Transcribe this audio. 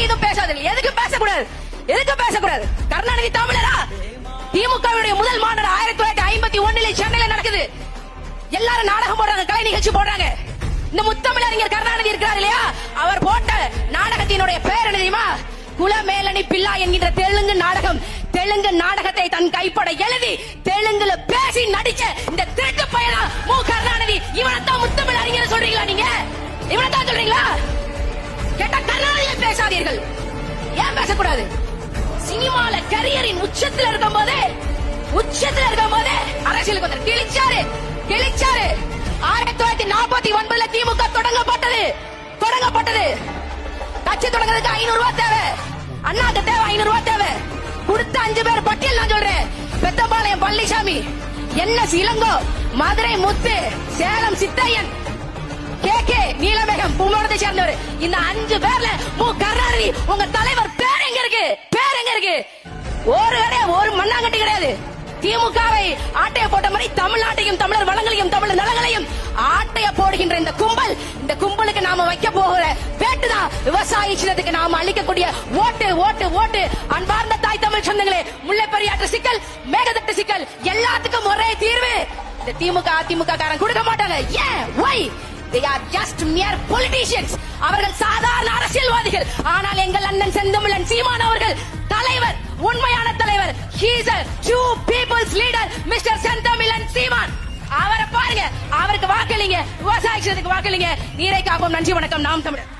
எதுவும் பேசாதீங்க. எதுக்கு பேசக்கூடாது. எதுக்கு பேசக்கூடாது. கருணாநிதி தமிழரா? திமுகவுடைய முதல் மாநாடு ஆயிரத்தி தொள்ளாயிரத்தி ஐம்பத்தி ஒண்ணுல சென்னையில நடக்குது. எல்லாரும் நாடகம் போடுறாங்க கலை நிகழ்ச்சி போடுறாங்க. இந்த முத்தமிழறிஞர் கருணாநிதி இருக்கிறார் இல்லையா? அவர் போட்ட நாடகத்தினுடைய பேர் என்ன தெரியுமா? குலமேலனி பில்லா என்கின்ற தெலுங்கு நாடகம். தெலுங்கு நாடகத்தை தன் கைப்பட எழுதி தெலுங்குல பேசி நடிச்ச இந்த திருட்டு பையனா மு. கருணாநிதி. இவனத்தான் முத்தமிழ் அறிஞர் பேசாதீர்கள். ஏன் பேசக்கூடாது? சினிமால கரியரின் உச்சத்தில் இருக்கும் போதே உச்சத்தில் இருக்கும் போதே அரசியலுக்கு வந்து கிழிச்சாரு கிழிச்சாரு. ஆயிரத்தி தொள்ளாயிரத்தி நாற்பத்தி ஒன்பதுல திமுக தொடங்கப்பட்டது. தொடங்கப்பட்டது. கட்சி தொடங்குறதுக்கு ஐநூறு ரூபாய் தேவை. அண்ணாக்கு தேவை ஐநூறு ரூபாய் தேவை. கொடுத்த அஞ்சு பேர் பட்டியல் நான் சொல்றேன். பெத்தபாளையம் பழனிசாமி என்ன இளங்கோ மதுரை முத்து சேலம் சித்தையன் கே கே நீலமேகம் பூமோடத்தை சேர்ந்தவர். இந்த அஞ்சு இருக்கு. ஒரு கிடையாது ஒரு மண்ணாங்கட்டி கிடையாது. திமுகவை ஆட்டைய போட்ட மாதிரி தமிழ்நாட்டையும் தமிழர் வளங்களையும் தமிழர் நலங்களையும் ஆட்டைய போடுகின்ற இந்த கும்பல் இந்த கும்பலுக்கு நாம வைக்க போகிற வேட்டுதான் விவசாய சின்னத்துக்கு நாம அளிக்கக்கூடிய ஓட்டு ஓட்டு ஓட்டு. அன்பார்ந்த தாய் தமிழ் சொந்தங்களே முல்லை பெரியாற்று சிக்கல் மேகதட்டு சிக்கல் எல்லாத்துக்கும் ஒரே தீர்வு. இந்த திமுக அதிமுக காரன் கொடுக்க மாட்டாங்க. ஏன் why. They are just mere politicians. அவர்கள் சாதாரண அரசியல்வாதிகள். ஆனால் எங்கள் அண்ணன் செந்தமிழ் தலைவர் he people's a true people's leader mister Senthamizhan Seeman அவரை பாருங்க அவருக்கு வாக்களிங்க விவசாய வாக்களிங்க. நீரை காப்போம் நன்றி வணக்கம். நாம் தமிழர்.